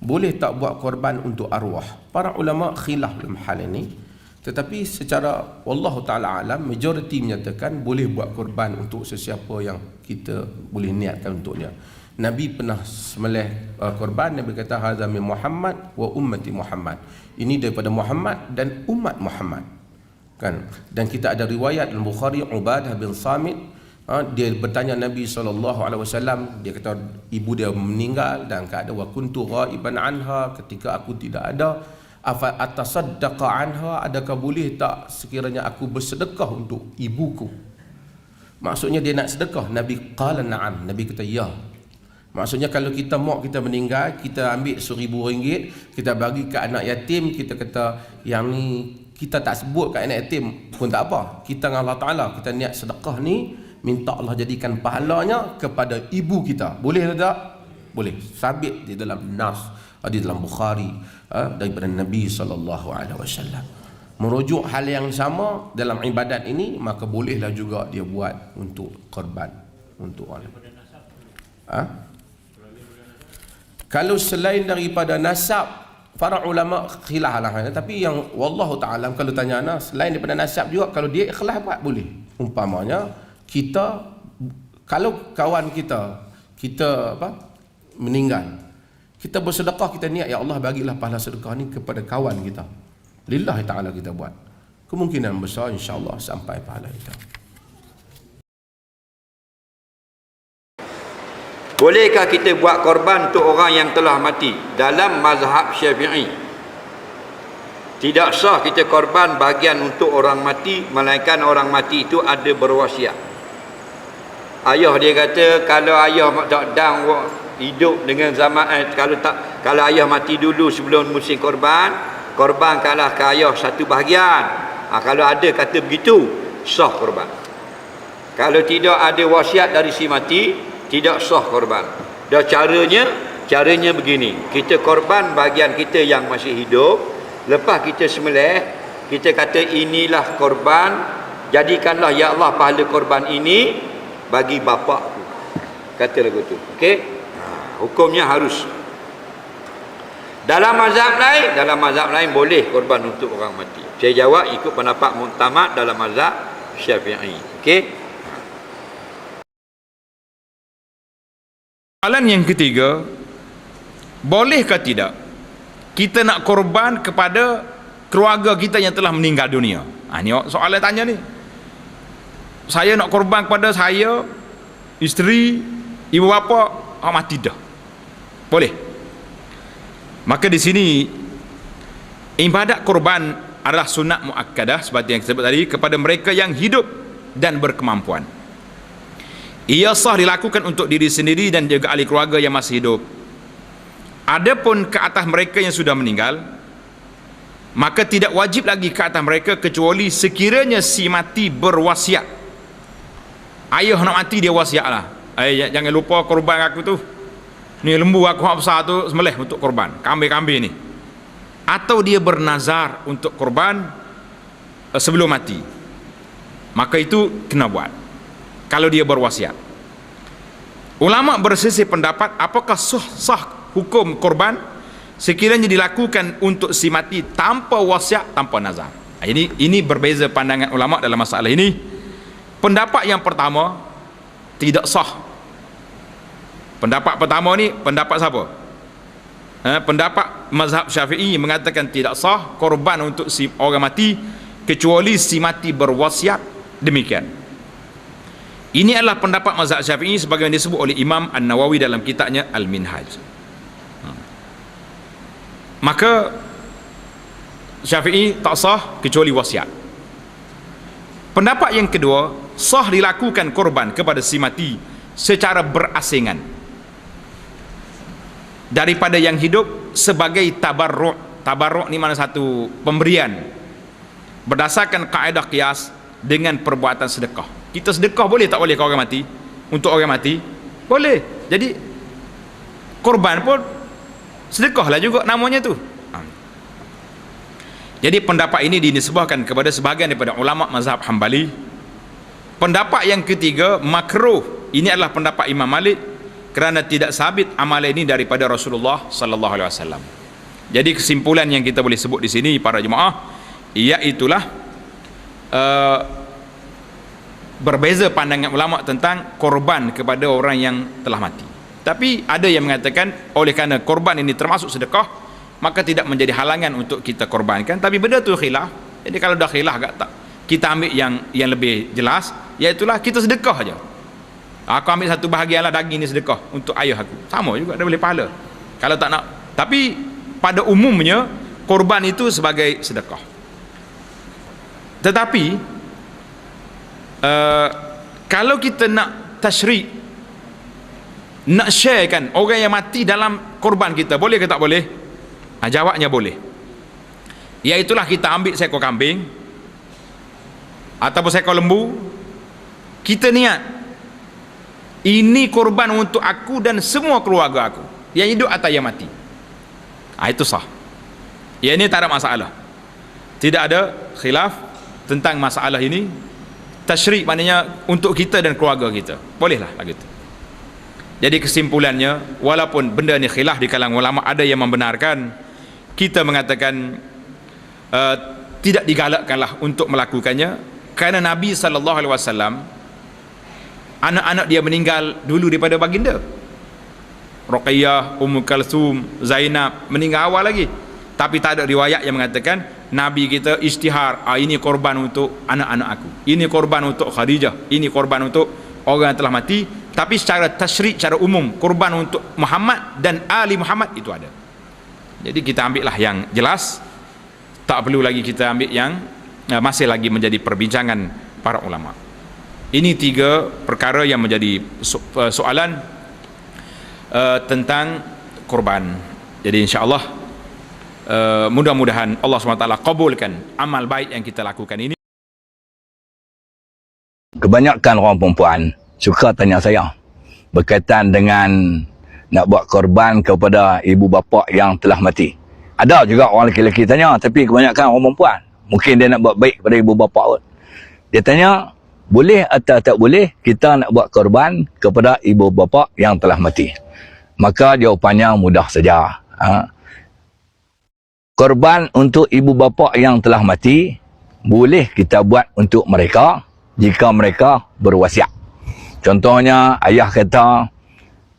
boleh tak buat korban untuk arwah? Para ulama khilaf dalam hal ini. Tetapi secara Allah Ta'ala alam majoriti menyatakan boleh buat korban untuk sesiapa yang kita boleh niatkan untuk dia Nabi pernah semelih uh, korban. Nabi kata hadza min Muhammad wa ummati Muhammad. Ini daripada Muhammad dan umat Muhammad. Kan? Dan kita ada riwayat dalam Bukhari Ubadah bin Samit ha, dia bertanya Nabi SAW dia kata ibu dia meninggal dan keadaan wa kuntu ghaiban anha. Ketika aku tidak ada afa atasaddaqa anha adakah boleh tak sekiranya aku bersedekah untuk ibuku? Maksudnya dia nak sedekah? Nabi qala na'am. Nabi kata ya. Maksudnya kalau kita mau kita meninggal, kita ambil seribu ringgit, kita bagi ke anak yatim, kita kata yang ni kita tak sebut kat anak yatim pun tak apa. Kita dengan Allah Ta'ala, kita niat sedekah ni, minta Allah jadikan pahalanya kepada ibu kita. Boleh tak? Boleh. Sabit di dalam Nas, di dalam Bukhari, daripada Nabi SAW. Merujuk hal yang sama dalam ibadat ini, maka bolehlah juga dia buat untuk korban. Untuk orang. Ha? Kalau selain daripada nasab para ulama khilaf lah tapi yang wallahu taala kalau tanya ana selain daripada nasab juga kalau dia ikhlas buat boleh umpamanya kita kalau kawan kita kita apa meninggal kita bersedekah kita niat ya Allah bagilah pahala sedekah ni kepada kawan kita lillahi taala kita buat kemungkinan besar insyaallah sampai pahala kita Bolehkah kita buat korban untuk orang yang telah mati dalam mazhab Syafi'i? Tidak sah kita korban bagian untuk orang mati melainkan orang mati itu ada berwasiat. Ayah dia kata kalau ayah tak dang hidup dengan zaman eh, kalau tak kalau ayah mati dulu sebelum musim korban, korban kalah ke ayah satu bahagian. Ha, kalau ada kata begitu, sah korban. Kalau tidak ada wasiat dari si mati, tidak sah korban dan caranya caranya begini kita korban bagian kita yang masih hidup lepas kita semelih kita kata inilah korban jadikanlah ya Allah pahala korban ini bagi bapakku kata lagu tu okey? Ha, hukumnya harus. Dalam mazhab lain dalam mazhab lain boleh korban untuk orang mati. Saya jawab ikut pendapat muktamad dalam mazhab syafi'i okey? Soalan yang ketiga, bolehkah tidak kita nak korban kepada keluarga kita yang telah meninggal dunia? Ha, ni soalan tanya ni. Saya nak korban kepada saya, isteri, ibu bapa, oh, mati dah. Boleh. Maka di sini ibadat korban adalah sunat muakkadah seperti yang kita sebut tadi kepada mereka yang hidup dan berkemampuan ia sah dilakukan untuk diri sendiri dan juga ahli keluarga yang masih hidup adapun ke atas mereka yang sudah meninggal maka tidak wajib lagi ke atas mereka kecuali sekiranya si mati berwasiat ayah nak mati dia wasiat lah. Eh, jangan lupa korban aku tu. Ni lembu aku yang besar tu semelih untuk korban. Kambing-kambing ni. Atau dia bernazar untuk korban uh, sebelum mati. Maka itu kena buat. Kalau dia berwasiat. Ulama bersisi pendapat apakah sah, sah hukum korban? Sekiranya dilakukan untuk si mati tanpa wasiat tanpa nazar. Ha, ini ini berbeza pandangan ulama dalam masalah ini pendapat yang pertama tidak sah pendapat pertama ni pendapat siapa ha, pendapat mazhab syafi'i mengatakan tidak sah korban untuk si orang mati kecuali si mati berwasiat demikian ini adalah pendapat mazhab syafi'i sebagaimana disebut oleh Imam An-Nawawi dalam kitabnya Al-Minhaj. Hmm. Maka syafi'i tak sah kecuali wasiat. Pendapat yang kedua, sah dilakukan korban kepada si mati secara berasingan. Daripada yang hidup sebagai tabarruk. Tabarruk ni mana satu pemberian. Berdasarkan kaedah kias dengan perbuatan sedekah kita sedekah boleh tak boleh ke orang mati untuk orang mati boleh jadi korban pun sedekah lah juga namanya tu ha. jadi pendapat ini dinisbahkan kepada sebahagian daripada ulama mazhab hambali pendapat yang ketiga makruh ini adalah pendapat Imam Malik kerana tidak sabit amalan ini daripada Rasulullah sallallahu alaihi wasallam. Jadi kesimpulan yang kita boleh sebut di sini para jemaah iaitulah uh, berbeza pandangan ulama tentang korban kepada orang yang telah mati. Tapi ada yang mengatakan oleh kerana korban ini termasuk sedekah maka tidak menjadi halangan untuk kita korbankan tapi benda tu khilaf. Jadi kalau dah khilaf agak tak kita ambil yang yang lebih jelas iaitulah kita sedekah aja. Aku ambil satu bahagian lah daging ni sedekah untuk ayah aku. Sama juga dia boleh pahala. Kalau tak nak tapi pada umumnya korban itu sebagai sedekah. Tetapi uh, kalau kita nak tasyrik nak sharekan orang yang mati dalam korban kita boleh ke tak boleh? Ha, jawabnya boleh. Iaitulah kita ambil seekor kambing ataupun seekor lembu kita niat ini korban untuk aku dan semua keluarga aku. Yang hidup atau yang mati. Ha, itu sah. Ya ini tak ada masalah. Tidak ada khilaf tentang masalah ini. Tasyrik maknanya untuk kita dan keluarga kita. Bolehlah begitu jadi kesimpulannya walaupun benda ni khilaf di kalangan ulama ada yang membenarkan kita mengatakan uh, tidak digalakkanlah untuk melakukannya. Kerana Nabi wasallam anak-anak dia meninggal dulu daripada baginda. Ruqayyah, Ummu Kalsum, Zainab meninggal awal lagi. Tapi tak ada riwayat yang mengatakan Nabi kita istihar ah, ini korban untuk anak-anak aku. Ini korban untuk Khadijah. Ini korban untuk orang yang telah mati. Tapi secara tasyrik, secara umum korban untuk Muhammad dan Ali Muhammad itu ada. Jadi kita ambil lah yang jelas. Tak perlu lagi kita ambil yang Eh, masih lagi menjadi perbincangan para ulama. Ini tiga perkara yang menjadi so eh, soalan uh, tentang korban. Jadi insya-Allah uh, mudah-mudahan Allah SWT kabulkan amal baik yang kita lakukan ini. Kebanyakan orang perempuan suka tanya saya berkaitan dengan nak buat korban kepada ibu bapa yang telah mati. Ada juga orang lelaki-lelaki tanya tapi kebanyakan orang perempuan mungkin dia nak buat baik kepada ibu bapa pun dia tanya boleh atau tak boleh kita nak buat korban kepada ibu bapa yang telah mati maka jawapannya mudah saja ha? korban untuk ibu bapa yang telah mati boleh kita buat untuk mereka jika mereka berwasiat contohnya ayah kata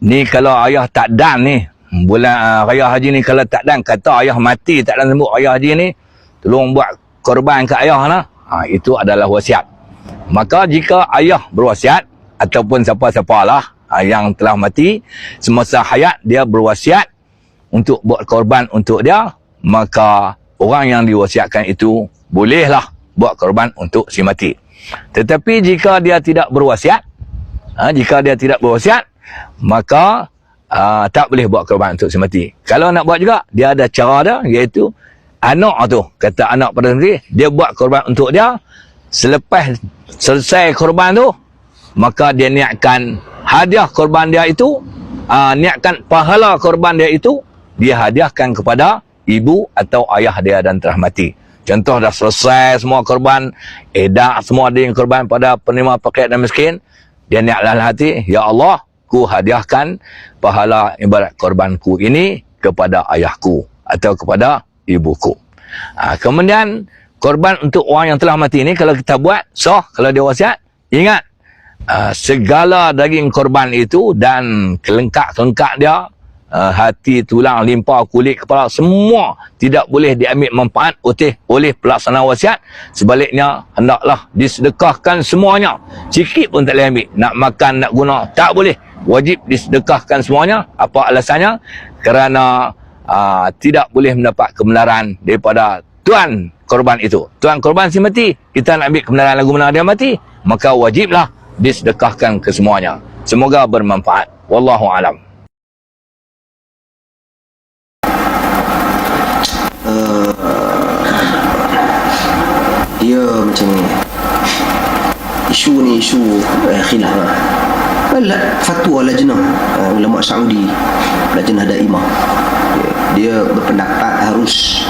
ni kalau ayah tak dan ni bulan uh, raya haji ni kalau tak dan kata ayah mati tak dan sembuh ayah haji ni tolong buat korban ke ayah lah. Ha, itu adalah wasiat. Maka jika ayah berwasiat ataupun siapa-siapa lah ha, yang telah mati semasa hayat dia berwasiat untuk buat korban untuk dia maka orang yang diwasiatkan itu bolehlah buat korban untuk si mati. Tetapi jika dia tidak berwasiat ha, jika dia tidak berwasiat maka uh, tak boleh buat korban untuk si mati. Kalau nak buat juga dia ada cara dia iaitu anak tu kata anak pada sendiri dia buat korban untuk dia selepas selesai korban tu maka dia niatkan hadiah korban dia itu uh, niatkan pahala korban dia itu dia hadiahkan kepada ibu atau ayah dia dan telah mati contoh dah selesai semua korban edak semua ada yang korban pada penerima paket dan miskin dia niat dalam hati ya Allah ku hadiahkan pahala ibarat korbanku ini kepada ayahku atau kepada ibuku. Ha, kemudian korban untuk orang yang telah mati ini kalau kita buat so kalau dia wasiat ingat uh, segala daging korban itu dan kelengkak-kelengkak dia uh, hati, tulang, limpa, kulit, kepala semua tidak boleh diambil manfaat oleh oleh pelaksana wasiat. Sebaliknya hendaklah disedekahkan semuanya. Sikit pun tak boleh ambil. Nak makan, nak guna tak boleh. Wajib disedekahkan semuanya. Apa alasannya? Kerana ah, tidak boleh mendapat kebenaran daripada tuan korban itu. Tuan korban si mati, kita nak ambil kebenaran lagu mana dia mati, maka wajiblah disedekahkan ke semuanya. Semoga bermanfaat. Wallahu alam. Uh, dia macam ni isu ni isu uh, khilaf lah. fatwa lajnah uh, ulama Saudi lajnah daimah dia berpendapat harus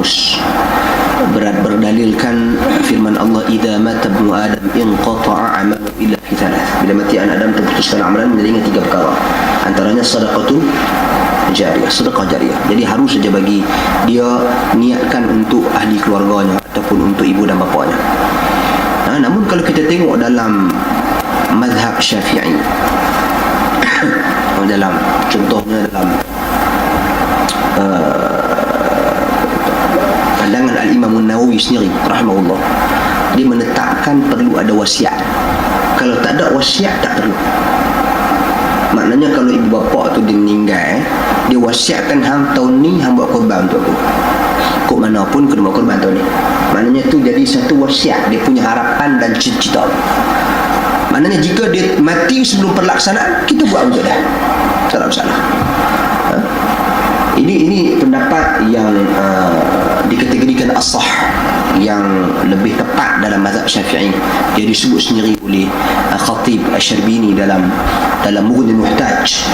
harus berat berdalilkan firman Allah idza mata ibnu adam inqata'a 'amalu illa fi thalath. Bila mati anak adam terputuskan amalan menjadi tiga perkara. Antaranya sedekahun jariah sedekah jariah jadi harus saja bagi dia niatkan untuk ahli keluarganya ataupun untuk ibu dan bapanya ha, namun kalau kita tengok dalam mazhab syafi'i dalam contohnya dalam pandangan Al-Imam Nawawi sendiri rahimahullah. Dia menetapkan perlu ada wasiat. Kalau tak ada wasiat tak perlu. Maknanya kalau ibu bapa tu dia meninggal dia wasiatkan hang tahun ni hang buat korban untuk aku. Kok mana pun kena buat korban tahun ni. Maknanya tu jadi satu wasiat. Dia punya harapan dan cita-cita. Maknanya jika dia mati sebelum pelaksanaan kita buat untuk dia. Tak ada masalah. Ha? ini ini pendapat yang uh, dikategorikan as-sah yang lebih tepat dalam mazhab Syafi'i. Dia disebut sendiri oleh uh, Khatib Asy-Syarbini dalam dalam Mughni Muhtaj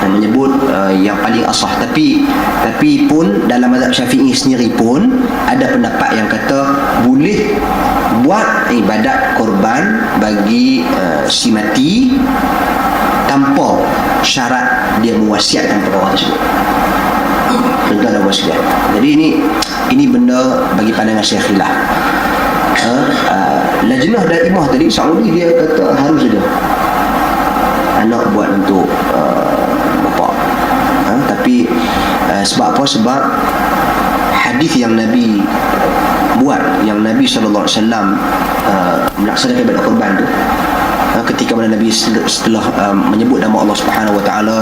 dan menyebut uh, yang paling asah. Tapi tapi pun dalam mazhab Syafi'i sendiri pun ada pendapat yang kata boleh buat ibadat korban bagi uh, si mati tanpa syarat dia mewasiatkan perkara tersebut contoh ada wasiat jadi ini ini benda bagi pandangan Syekh Khilaf. Ha, uh, lajnah daimah tadi Saudi dia kata harus saja anak buat untuk uh, bapa. Ha, tapi uh, sebab apa? Sebab hadis yang Nabi buat yang Nabi SAW uh, melaksanakan ibadat korban tu uh, ketika mana Nabi setelah uh, menyebut nama Allah Subhanahu Wa Taala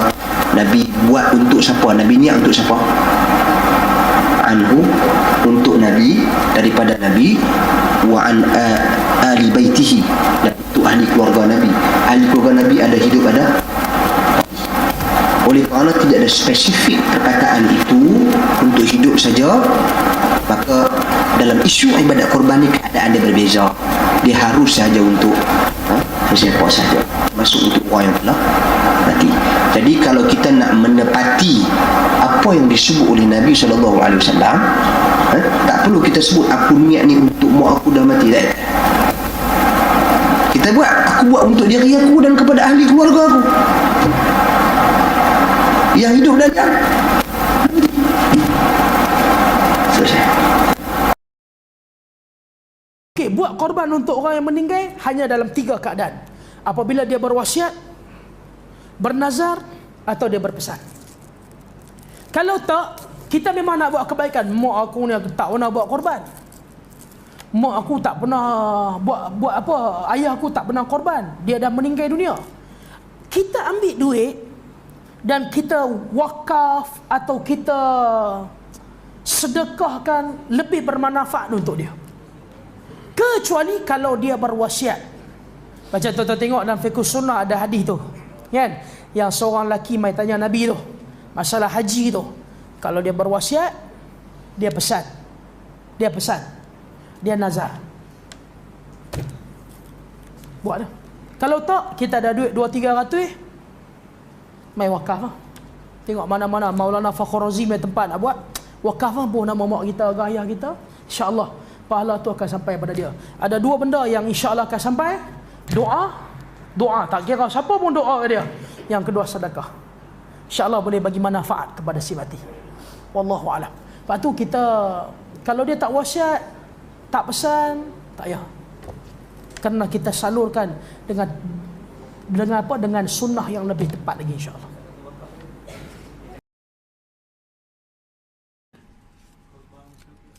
Nabi buat untuk siapa? Nabi niat untuk siapa? Anhu untuk Nabi daripada Nabi wa an uh, ahli baitihi untuk ahli keluarga Nabi. Ahli keluarga Nabi ada hidup ada? Oleh kerana tidak ada spesifik perkataan itu untuk hidup saja maka dalam isu ibadat korban ni keadaan dia berbeza. Dia harus saja untuk ha, siapa saja. Masuk untuk orang yang telah jadi kalau kita nak menepati apa yang disebut oleh Nabi SAW ha, tak perlu kita sebut aku niat ni untuk mak aku dah mati tak? Kita buat aku buat untuk diri aku dan kepada ahli keluarga aku. Yang hidup dan yang Okey, buat korban untuk orang yang meninggal hanya dalam tiga keadaan. Apabila dia berwasiat, bernazar atau dia berpesan. Kalau tak, kita memang nak buat kebaikan. Mak aku ni tak pernah buat korban. Mak aku tak pernah buat buat apa? Ayah aku tak pernah korban. Dia dah meninggal dunia. Kita ambil duit dan kita wakaf atau kita sedekahkan lebih bermanfaat untuk dia. Kecuali kalau dia berwasiat. Macam tuan-tuan tengok dalam fiqh sunnah ada hadis tu. Kan? Yang seorang lelaki mai tanya Nabi tu. Masalah haji tu. Kalau dia berwasiat, dia pesan. Dia pesan. Dia nazar. Buat dah. Kalau tak, kita ada duit 2-3 ratus, mai wakaf lah. Tengok mana-mana Maulana Fakhr Razi punya tempat nak buat. Wakaf lah pun nama mak kita, ayah kita. InsyaAllah pahala tu akan sampai pada dia. Ada dua benda yang insya-Allah akan sampai. Doa, doa tak kira siapa pun doa dia. Yang kedua sedekah. Insya-Allah boleh bagi manfaat kepada si mati. Wallahu alam. Lepas tu kita kalau dia tak wasiat, tak pesan, tak payah. Kerana kita salurkan dengan dengan apa dengan sunnah yang lebih tepat lagi insya-Allah.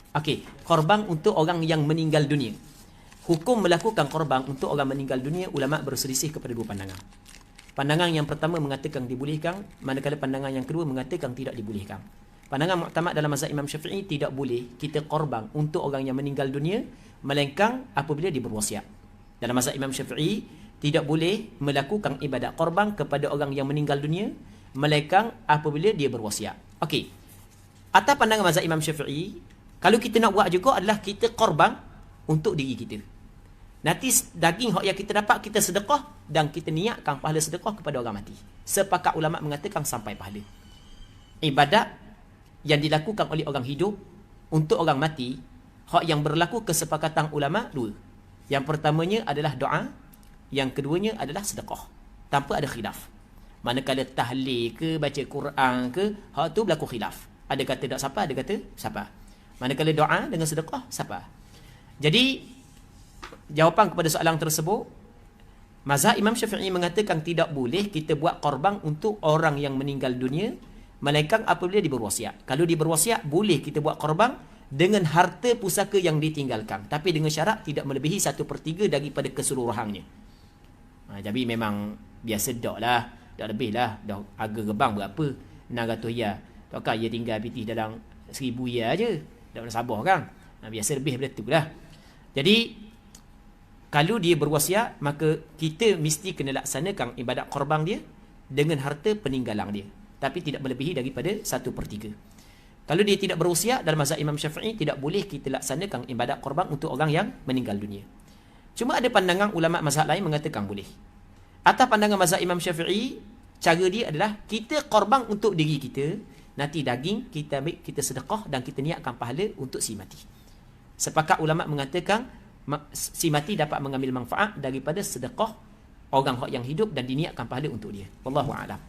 Okey, korban untuk orang yang meninggal dunia. Hukum melakukan korban untuk orang meninggal dunia, ulama berselisih kepada dua pandangan. Pandangan yang pertama mengatakan dibolehkan, manakala pandangan yang kedua mengatakan tidak dibolehkan. Pandangan muktamad dalam mazhab Imam Syafi'i tidak boleh kita korban untuk orang yang meninggal dunia melainkan apabila dia berwasiat. Dalam mazhab Imam Syafi'i tidak boleh melakukan ibadat korban kepada orang yang meninggal dunia melainkan apabila dia berwasiat. Okey. Atas pandangan mazhab Imam Syafi'i, kalau kita nak buat juga adalah kita korban untuk diri kita. Nanti daging yang kita dapat kita sedekah dan kita niatkan pahala sedekah kepada orang mati. Sepakat ulama mengatakan sampai pahala. Ibadat yang dilakukan oleh orang hidup untuk orang mati Hak yang berlaku kesepakatan ulama dua. Yang pertamanya adalah doa, yang keduanya adalah sedekah. Tanpa ada khilaf. Manakala tahlil ke baca Quran ke, hak tu berlaku khilaf. Ada kata tak siapa, ada kata siapa. Manakala doa dengan sedekah siapa. Jadi jawapan kepada soalan tersebut Mazhab Imam Syafi'i mengatakan tidak boleh kita buat korban untuk orang yang meninggal dunia melainkan apabila dia berwasiat. Kalau dia berwasiat boleh kita buat korban dengan harta pusaka yang ditinggalkan tapi dengan syarat tidak melebihi satu per tiga daripada keseluruhannya. Ha, jadi memang biasa dak lah, dak lebih lah, dah harga gebang berapa? 600 ya. Takkan ia tinggal pitih dalam 1000 ya aja. Dak nak sabar kan? Ha, biasa lebih daripada tu lah. Jadi kalau dia berwasiat maka kita mesti kena laksanakan ibadat korban dia dengan harta peninggalan dia. Tapi tidak melebihi daripada satu per tiga. Kalau dia tidak berwasiat dalam mazhab Imam Syafi'i tidak boleh kita laksanakan ibadat korban untuk orang yang meninggal dunia. Cuma ada pandangan ulama mazhab lain mengatakan boleh. Atas pandangan mazhab Imam Syafi'i cara dia adalah kita korban untuk diri kita nanti daging kita ambil kita sedekah dan kita niatkan pahala untuk si mati. Sepakat ulama mengatakan si mati dapat mengambil manfaat daripada sedekah orang yang hidup dan diniatkan pahala untuk dia. Wallahu a'lam.